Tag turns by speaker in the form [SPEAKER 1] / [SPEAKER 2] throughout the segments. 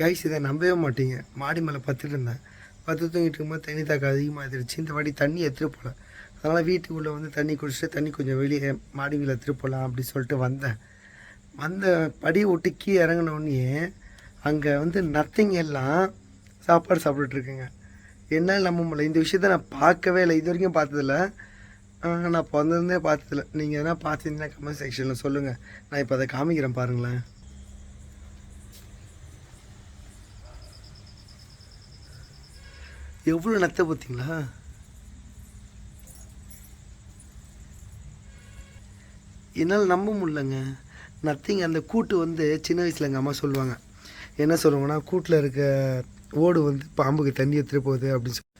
[SPEAKER 1] Guys இதை நம்பவே மாட்டீங்க. மாடி மேலே பத்துட்டு இருந்தேன். பத்து தூங்கிட்டு இருக்கும்போது தண்ணி தாக்கம் அதிகமாகிடுச்சு இந்த வாட்டி தண்ணி எடுத்துகிட்டு போகல அதனால் வீட்டுக்குள்ளே வந்து தண்ணி குடிச்சிட்டு தண்ணி கொஞ்சம் வெளியே மாடி மேலே எடுத்துகிட்டு போகலாம் அப்படின்னு சொல்லிட்டு வந்தேன். வந்த படி விட்டு கீழே இறங்கினோடனே அங்கே வந்து நத்திங் எல்லாம் சாப்பாடு சாப்பிட்டுட்டு என்னால் நம்ப முடியல. இந்த விஷயத்த நான் பார்க்கவே இல்லை. இது வரைக்கும் பார்த்ததில்ல. நான் பிறந்ததுலேருந்தே பார்த்ததில்ல. நீங்கள் எதனா பார்த்துருந்தீங்கன்னா கமெண்ட் செக்ஷனில் சொல்லுங்கள் நான் இப்போ அதை காமிக்கிறேன் பாருங்களேன். எவ்வளோ நத்தை பார்த்தீங்களா? என்னால் நம்ப முடியலங்க. நத்திங் அந்த கூட்டு வந்து சின்ன வயசில் எங்கள் அம்மா சொல்லுவாங்க. என்ன சொல்லுவாங்கன்னா கூட்டில் இருக்க ஓடு வந்து பாம்புக்கு தண்ணி எடுத்துகிட்டு போகுது அப்படின்னு சொல்லி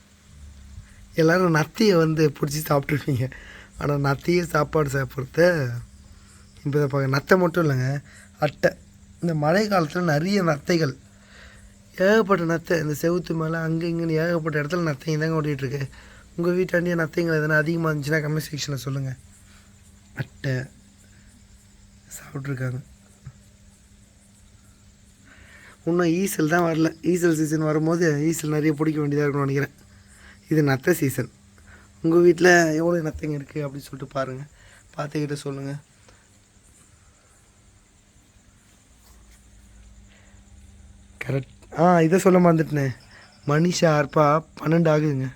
[SPEAKER 1] எல்லோரும் நத்தையை வந்து பிடிச்சி சாப்பிட்ருப்பீங்க ஆனால் நத்தையே சாப்பாடு சாப்பிட்றத இப்போ பார்க்க நத்தை மட்டும் இல்லைங்க அட்டை. இந்த மழை காலத்தில் நிறைய நத்தைகள் ஏகப்பட்ட நத்தை இந்த செவுத்து மேலே அங்கே இங்கேன்னு ஏகப்பட்ட இடத்துல நத்தைங்க தாங்க ஓடிட்டுருக்கு. உங்கள் வீட்டாண்டியே நத்தைங்கள் எதனா அதிகமாக இருந்துச்சுன்னா கமெண்ட் செக்ஷனில் சொல்லுங்கள் அட்டை சாப்பிட்ருக்காங்க இன்னும் ஈசல் தான் வரல. ஈசல் சீசன் வரும்போது ஈசல் நிறைய பிடிக்க வேண்டியதாக இருக்கும்னு நினைக்கிறேன். இது நத்தை சீசன் உங்கள் வீட்டில் எவ்வளோ நத்தைங்க இருக்குது அப்படின்னு சொல்லிட்டு பாருங்கள் பார்த்துக்கிட்ட சொல்லுங்கள் கரெக்ட் ஆ இதை சொல்ல மறந்துட்டேனே. மணிஷா ஷார்ப்பாக பன்னெண்டு ஆகுதுங்க.